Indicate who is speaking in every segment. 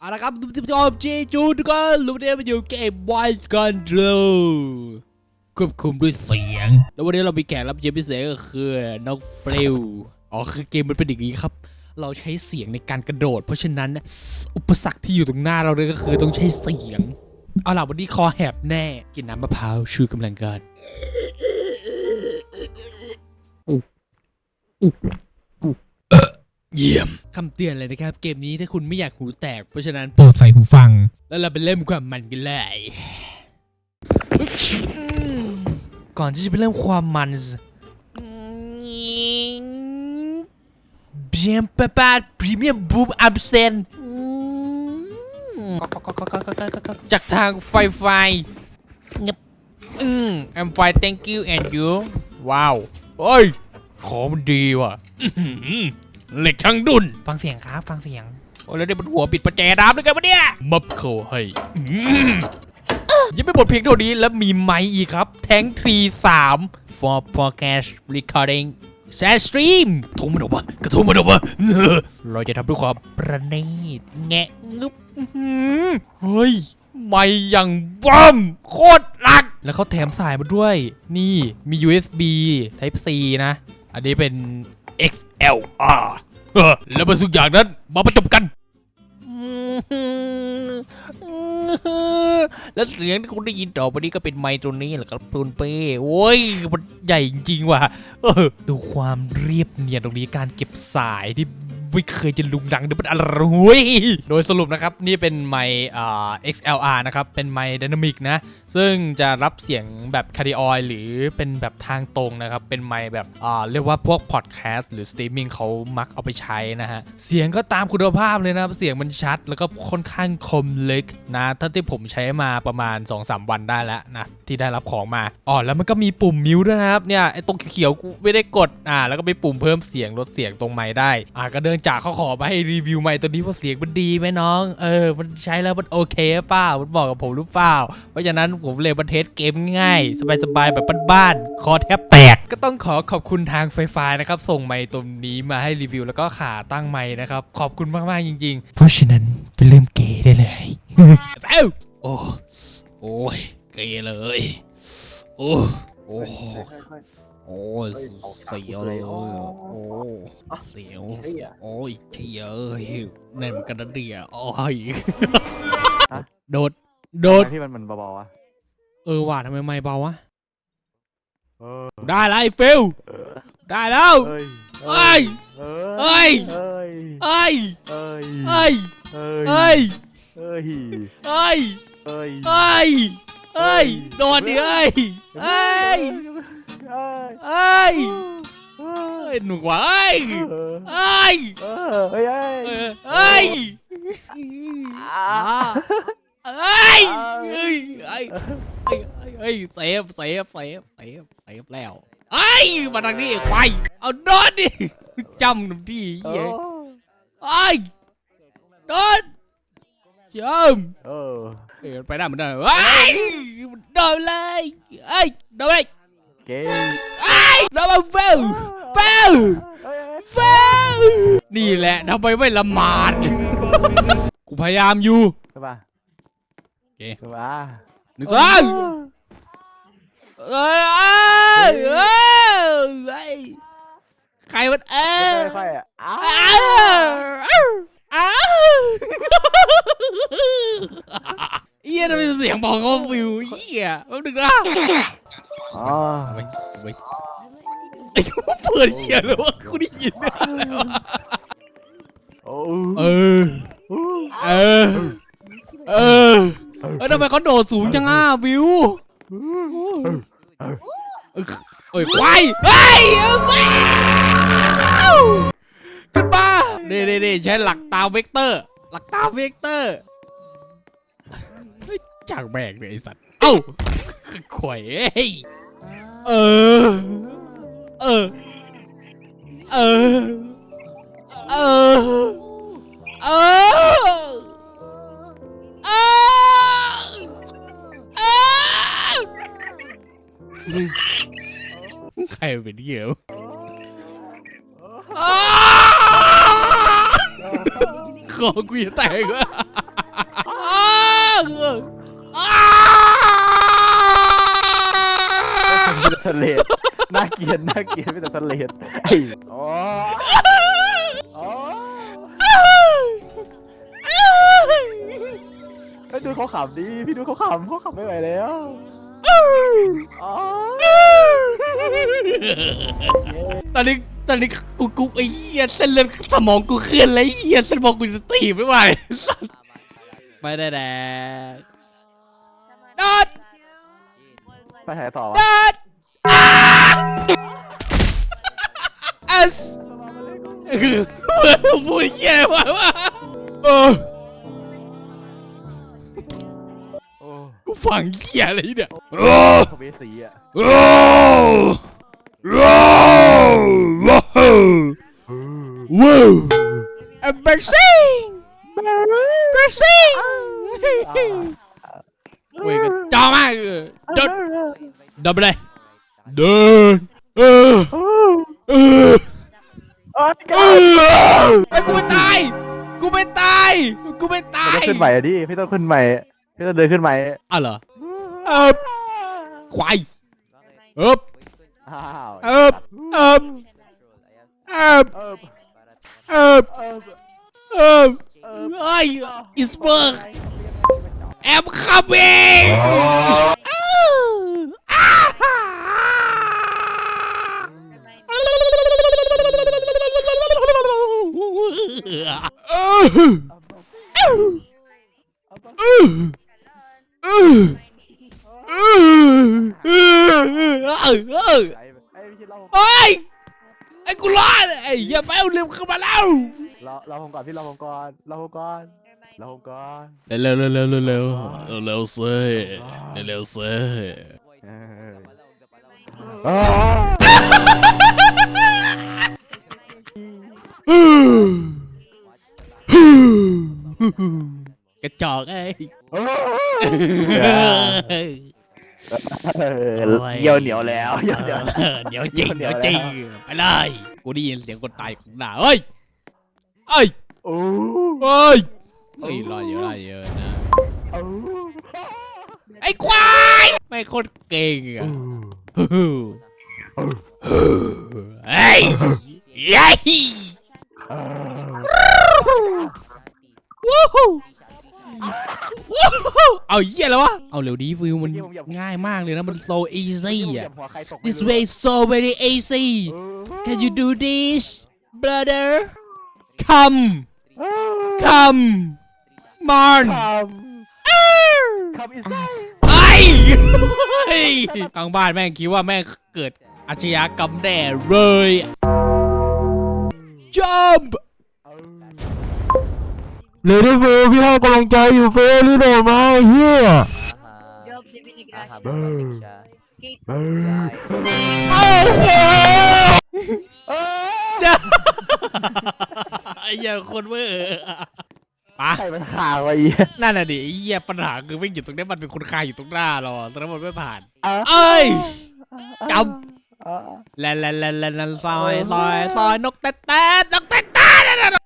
Speaker 1: เอาละครับทุกท่านเจจูทุกคนรู้ได้มาอยู่เกม Voice Control ควบคุมด้วยเสียง แล้ววันนี้เรามีแขกรับเชิญพิเศษก็คือน้องเฟลอ๋อคือเกมมันเป็นอย่างนี้ครับ เราใช้เสียงในการกระโดด เพราะฉะนั้นอุปสรรคที่อยู่ตรงหน้าเราเลยก็คือต้องใช้เสียง เอาล่ะวันนี้คอแหบแน่ กินน้ำมะพร้าวชูกำลังกัน เยี่ยมคำเตือนเลยนะครับ เกมนี้ถ้าคุณไม่อยากหูแตก เพราะฉะนั้นโปรดใส่หูฟัง แล้วเราไปเริ่มความมันกันเลย ก่อนที่จะไปเริ่มความมันเบียมปะปาดพรีเมียมบูมอัพเซนจากทางไฟไฟงับอืม I'm fine thank you and you ว้าวเฮ้ย ของมันดีว่ะอื้อหือ เหล็กทั้งดุนฟังเสียงครับฟังเสียง โอ้แล้วเดี๋ยวบนหัวปิดประแจน้ำด้วยกันปะเนี่ย มับเขาให้อื้อยังไม่หมดเพียงเท่านี้แล้วมีไม้อีกครับ แทงทรีสาม for podcast recording s a stream ทุ่มมันออกมากระทุ่มมันออกมาเออเราจะทำด้วยความประณีตแงะงึบอื้อหือเฮ้ย ไม่อย่างบ้อมโคตรหนัก แล้วเขาแถมสายมาด้วย นี่มี USB Type C นะ อันนี้เป็น XLR เออแล้วมาสุกอย่างนั้นมาประจบกัน แล้วเสียงที่คุณได้ยินต่อไปนี้ก็เป็นไมค์ตัวนี้แหละครับตุนเป้โอ้ยมันใหญ่จริงๆว่ะดูความเรียบเนียนตรงนี้การเก็บสายที่ ไม่เคยจะลุงดังเดี๋ยวมันอะไรเว้ยโดยสรุปนะครับ นี่เป็นไมค์อ่า XLR นะครับ เป็นไมค์ Dynamic นะ ซึ่งจะรับเสียงแบบคาร์ดิออยหรือเป็นแบบทางตรงนะครับ เป็นไมค์แบบอ่าเรียกว่าพวกพอดแคสต์หรือสตรีมมิ่งเขามักเอาไปใช้นะฮะ เสียงก็ตามคุณภาพเลยนะครับ เสียงมันชัด แล้วก็ค่อนข้างคมลึกนะถ้าที่ผมใช้มาประมาณ 2-3 วันได้แล้วนะที่ได้รับของมาอ๋อแล้วมันก็มีปุ่มมิวด้วยนะครับเนี่ยไอ้ตรงเขียวๆกูไม่ได้กดอ่าแล้วก็มีปุ่มเพิ่มเสียงลดเสียงตรงไมค์ได้อ่าก็เดินจากเขาขอมาให้รีวิวไมค์ตัวนี้ว่าเสียงมันดีไหมน้อง เออ มันใช้แล้วมันโอเคเปล่า มันบอกกับผมหรือเปล่า เพราะฉะนั้นผมเลยมาเทสเกมง่ายๆสบายๆแบบบ้านๆคอแทบแตก ก็ต้องขอขอบคุณทางไฟฟ้านะครับ ส่งไมค์ตัวนี้มาให้รีวิวแล้วก็ขาตั้งไมค์นะครับ ขอบคุณมากๆจริง ๆ เพราะฉะนั้นไปเริ่มเกย์ได้เลยแฟวโอ้โอ้ยเกย์เลย โอ้ โอ้
Speaker 2: ค่อย
Speaker 1: โอ้ยเสียวเลยโอ้เสียวโอ้ยเฉียเอ้ยแน่นเหมือนกันนะเดียโอ้ยโดด
Speaker 2: ๆ
Speaker 1: โดด
Speaker 2: ที่มันมันเบาๆอะ
Speaker 1: เออว่ะทำไมไม่เบาวะ
Speaker 2: เออ
Speaker 1: ได้แล้วไอ้ฟิลได้แล้ว
Speaker 2: เอ้ย
Speaker 1: เอ้ย
Speaker 2: เอ
Speaker 1: เอ้ย
Speaker 2: เอ้ย
Speaker 1: เอ้ย
Speaker 2: เอ้ย
Speaker 1: เอ้ย
Speaker 2: เอ้
Speaker 1: เอ้ย
Speaker 2: เอ้ย
Speaker 1: เอ้ย
Speaker 2: เอ้ย
Speaker 1: เอ้ย เอ้ยโดดดิเอ้ยเอ้ย
Speaker 2: เอ้ย
Speaker 1: เอ้ย
Speaker 2: เอ้
Speaker 1: เอ้
Speaker 2: ย
Speaker 1: ยหนูวะเอ้ย
Speaker 2: เออ
Speaker 1: เอ้ย
Speaker 2: เออเอ้ยเอ้ย
Speaker 1: เอ้ย
Speaker 2: อ่า
Speaker 1: เอ้ยเอ้ยเอ้ยเอ้ยเอ้ยเซฟเซฟเซฟเซฟเซฟแล้วเอ้ยมาทางนี้ควายเอาโดนดิจำหนุ่มที่
Speaker 2: เอ
Speaker 1: เหี้ย
Speaker 2: อ
Speaker 1: เอ้ยโดน จำ
Speaker 2: เออ
Speaker 1: เอ้ยไปได้เหมือนเดิมเอ้ยโดนเลยเอ้ยโดนเลย
Speaker 2: เก๋
Speaker 1: เอ้ยโดนมาเฟลเฟล
Speaker 2: เอ้ย
Speaker 1: เฟลนี่แหละทำไมไม่ละหมาด กูพยายามอยู่
Speaker 2: ใช่ป่ะ
Speaker 1: โอเค
Speaker 2: ใช่ป่ะ
Speaker 1: หนึ่งสองเอ้ยเอ้ยเอ้ยเอ้ยใครมันเอ้ย
Speaker 2: ค่อยๆอะอ้า
Speaker 1: อ้าวอ้าวเฮียทำไม เสียงบอกเขาฟิวเฮียแป๊บนึงนะ
Speaker 2: อ๋อ
Speaker 1: ไว้ไว้ไอ้กูเปิดเฮียเลยวะกูได้ยินเนี่ย
Speaker 2: โอ้
Speaker 1: เออ เออ เออเอ้ยทำไมเขาโดดสูงจังอะวิวเอ้ยควายเฮ้ยว้าวขึ้นมาเน่เน่เน่ใช้หลักตามเวกเตอร์ หลักตามเวกเตอร์ เฮ้ยจากแบกเลยไอสัตว์ เอ้าข่อยเอ้ยเออ เออ เออ เออ เออ เออ ใครเป็นเหี้ยวอ้าขอกูจะแตกวะ
Speaker 2: เลดน่าเกลียดน่าเกลียดมีแต่ทะเลดไอ้โอ้โอ้ไอ้ยดูเขาขำดิพี่ดูเขาขำเขาขำไม่ไหวแล้วอ๋อเย้
Speaker 1: ตอนนี้ตอนนี้กูกูไอ้เหี้ยเส้นเลือดสมองกูเคลื่อนเลยไอ้เหี้ยเส้นสมองกูจะตีไม่ไหวสัสไม่ได้แดก ดอด
Speaker 2: ไปไหนต่อวะ
Speaker 1: ดอด เอสพูดเหี้ยว่ะว่าเออ
Speaker 2: โอ้
Speaker 1: กูฟังเหี้ยอะไรเนี่ยโอ้
Speaker 2: เขาเบสีอะ
Speaker 1: โอ้โอ้ว้าวว้าว amazing amazing เว้ยก็จอมากเดินเดินไปเลยเดินเออเออ
Speaker 2: โอ้ย
Speaker 1: เออไอ้กูไม่ตาย กูไม่ตาย กูไม่ตา
Speaker 2: พี่
Speaker 1: ย
Speaker 2: ต้องขึ้นใหม่อะดิพี่ต้องขึ้นใหม่พี่ต้องเดินขึ้นใหม่
Speaker 1: อ้าวเหรอเอบควายเอบ
Speaker 2: อ้าว
Speaker 1: เอบเอบเอบ
Speaker 2: เออ
Speaker 1: เอบ
Speaker 2: เออ
Speaker 1: เอบเอ้ยอิสเบิร์กแอมคัมเองเอ้ย
Speaker 2: ไอ้ไอ้ เรา
Speaker 1: เฮ้ยไอ้กูรอดไอ้เหี้ยแฟวลืมเข้ามาแล้ว
Speaker 2: เราเราผมก่อนพี่เราผมก่อนเราผมก่อนเราผมก่อน
Speaker 1: เร็วเร็วเร็วเร็วเร็วเร็วเร็วสิเร็ว
Speaker 2: เออ
Speaker 1: กระจอกไอ้
Speaker 2: เออเยี่ยวเหนียวแล้วเยี่ยวเหนียว
Speaker 1: เหนียวจริงเหนียวจริงไปเลยกูได้ยินเสียงคนตายของหน้าเฮ้ยเอ้ย
Speaker 2: โอ้
Speaker 1: เฮ้ยเฮ้ยรอยเยอะรอยเยอะนะ
Speaker 2: โอ้
Speaker 1: ไอ้ควายไม่โคตรเก่งอะเฮ้ยยัยวู้ฮู้วู้ฮู้ เอาเหี้ยแล้ววะ เอาเร็วดีฟิวมันง่ายมากเลยนะ มัน so
Speaker 2: เหยี
Speaker 1: easy
Speaker 2: ย
Speaker 1: อะ
Speaker 2: บหัวใครตก
Speaker 1: this way is so very easy can you do this brother come come on
Speaker 2: คำอินไซ
Speaker 1: ไอ้เฮ้ยกลางบ้านแม่งคิดว่าแม่งเกิดอาชญากรรมแน่เลย jump
Speaker 2: เลดี้เฟย์พี่ให้กำลังใจอยู่เฟย์รีบออกมาเฮีย
Speaker 3: Job de Vinigracia.
Speaker 2: Brr.
Speaker 3: Skate.
Speaker 1: โอ้โหจ้าไอ้เหี้ยคนเวอร์ปะ
Speaker 2: ใครมันข่าวไอ้เหี้ย
Speaker 1: นั่นน่ะดิไอ้เหี้ยปัญหาคือวิ่งอยู่ตรงนี้มันเป็นคนคายอยู่ตรงหน้าเราแสดงว่ามันไม่ผ่าน
Speaker 2: อะ
Speaker 1: เอ้ยจ
Speaker 2: อะำ
Speaker 1: แลนแลนแลนแลนแลนซอยซอยซอยนกแต๊ดแต๊ดนกแต๊ดแต๊ดนั่นน่ะ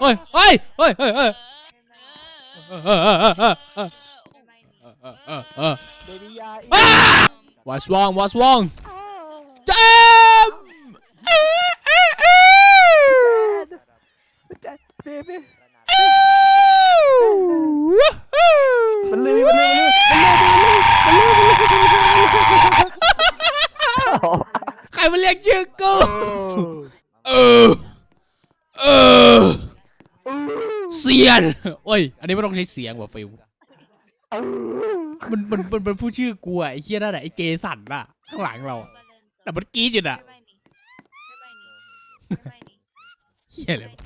Speaker 1: เฮ้ยเฮ้ยเฮ้ยเฮ้ยเฮ้ยเออเออเออเออเออเออเออ
Speaker 2: เดวิยาอี
Speaker 1: What's wrong What's wrong จำ
Speaker 2: เบบี้มันลืมมันลืมมันลืม
Speaker 1: ใครมาเรียกชื่อกูเออเออ เสียนโอ้ย อันนี้ไม่ต้องใช้เสียงว่ะฟิวมันมันมันมันพูดชื่อกูอะไอ้เฮียนั่นแหละไอ้เจสันอะข้างหลังเราอะแต่มันกรีดอยู่น่ะเฮียอะไรวะ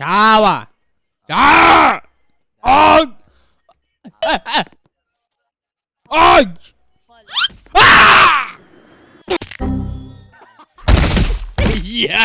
Speaker 1: ช้าว่ะช้าออกเอ้ยเอ้ยโอ้ยอ้าเฮีย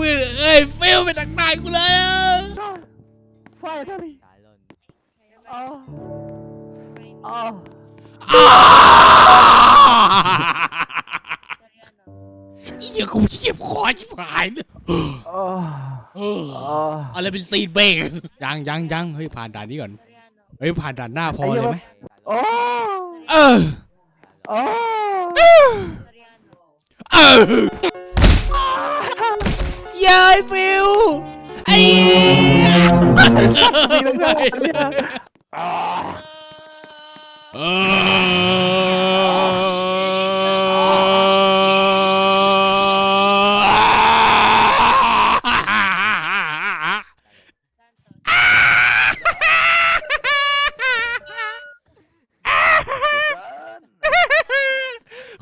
Speaker 1: มือเอ้ยเฟลไปตักนายกูเลย
Speaker 2: ไฟเท่านี้อ๋ออ๋อ
Speaker 1: อ้าวไอ้เหี้ยกูเฉียบคอชิบหายเลย
Speaker 2: อ๋อ
Speaker 1: เออ
Speaker 2: อ๋อ
Speaker 1: อะไรเป็นซีนเบงยังยังยังเฮ้ยผ่านด่านนี้ก่อน เฮ้ยผ่านด่านหน้าพอเลยไหม
Speaker 2: โอ้
Speaker 1: เออ
Speaker 2: โอ้
Speaker 1: เออ เย้ยฟิวไอ้
Speaker 2: ไอ๋อ
Speaker 1: เออ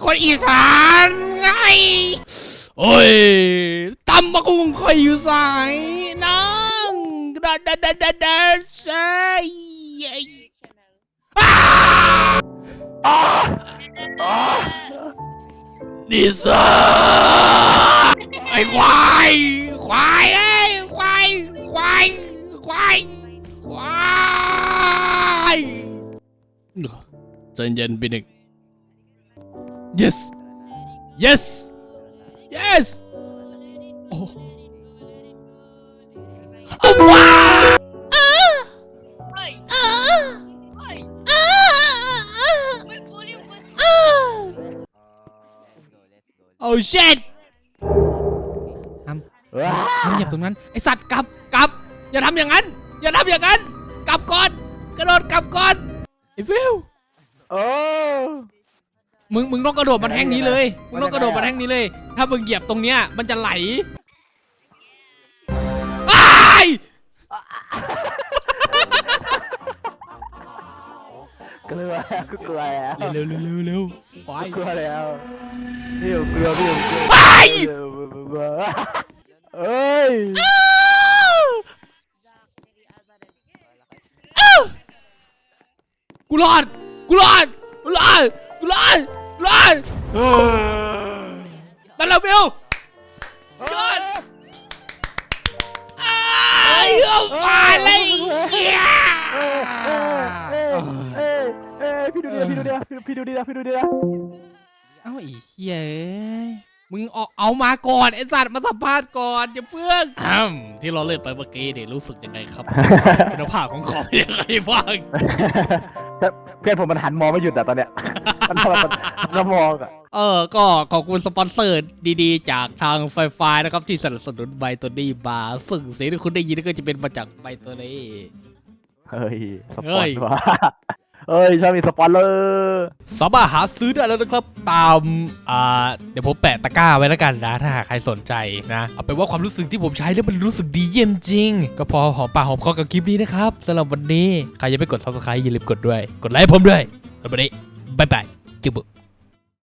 Speaker 1: คนอีสานไง โอ้ย naman kung kayo sa akin ng say ah! ah! ah! Nisa! Ay, khoai! Khoai ơi! Khoai! Khoai! Khoai! Khoai! Sanjan Pinik. Yes! Yes! Yes! โอ้เอาว้าโอ้ shit
Speaker 2: ว้า
Speaker 1: ทำเหยียบตรงนั้น ไอสัตว์กลับกลับ อย่าทำอย่างนั้น อย่าทำอย่างนั้น กลับก่อน กระโดดกลับก่อน ไอ้ฟิว
Speaker 2: โอ้
Speaker 1: มึงมึงต้องกระโดดมาแท่งนี้เลยมึงต้องกระโดดมาแท่งนี้เลย ถ้ามึงเหยียบตรงเนี้ยมันจะไหลอ้าย
Speaker 2: กลัวกูกลัวแล้ว
Speaker 1: เร็วเร็วเร็วเร็วไป
Speaker 2: กลัวแล้วพี่อยู่กลัวพี่อยู่กลัว
Speaker 1: ไป
Speaker 2: เอ้ย
Speaker 1: กูรอดกูรอดกูรอดกูรอดกู รอดนั่นแหละฟิวสุดยอดอ้ายเอามาเลยเหี้ย
Speaker 2: เอ้ยเอ้ยเอ้ยเอ้ยพี่ดูดิพี่ดูดิพี่ดูดิพี่ดูดิ
Speaker 1: เอ้าไอีเหี้ยเอ้ย มึงเอาเอามาก่อนไอ้สัตว์มาสัมภาษณ์ก่อนอย่าเพิ่งอ้าวที่เราเล่นไปเมื่อกี้เนี่ยรู้สึกยังไงครับ คุณภาพของของยังไงบ้าง
Speaker 2: เพื่อนผมมันหันมองไม่หยุดอะตอนเนี้ยมันมันมันมองอะ
Speaker 1: เออ ก็ขอบคุณสปอนเซอร์ดีๆ จากทางไฟฟ้านะครับ ที่สนับสนุนใบตัวนี้มาซึ่งเสียงที่คุณได้ยินก็จะเป็นมาจากใบตัวนี้
Speaker 2: เฮ้ย สป
Speaker 1: เฮ้
Speaker 2: อน
Speaker 1: ย
Speaker 2: วะ เอ้ยชอบมีสปอนเลอร์
Speaker 1: สามารถหาซื้อได้แล้วนะครับ ตามอ่าเดี๋ยวผมแปะตะกร้าไว้แล้วกันนะ ถ้าหากใครสนใจนะ เอาเป็นว่าความรู้สึกที่ผมใช้แล้วมันรู้สึกดีเยี่ยมจริง ก็พอหอมปากหอมคอกับคลิปนี้นะครับสำหรับวันนี้ ใครยังไม่กด subscribe อย่าลืมกดด้วย กดไลค์ผมด้วยแล้ววันนี้บายบายจุ๊บ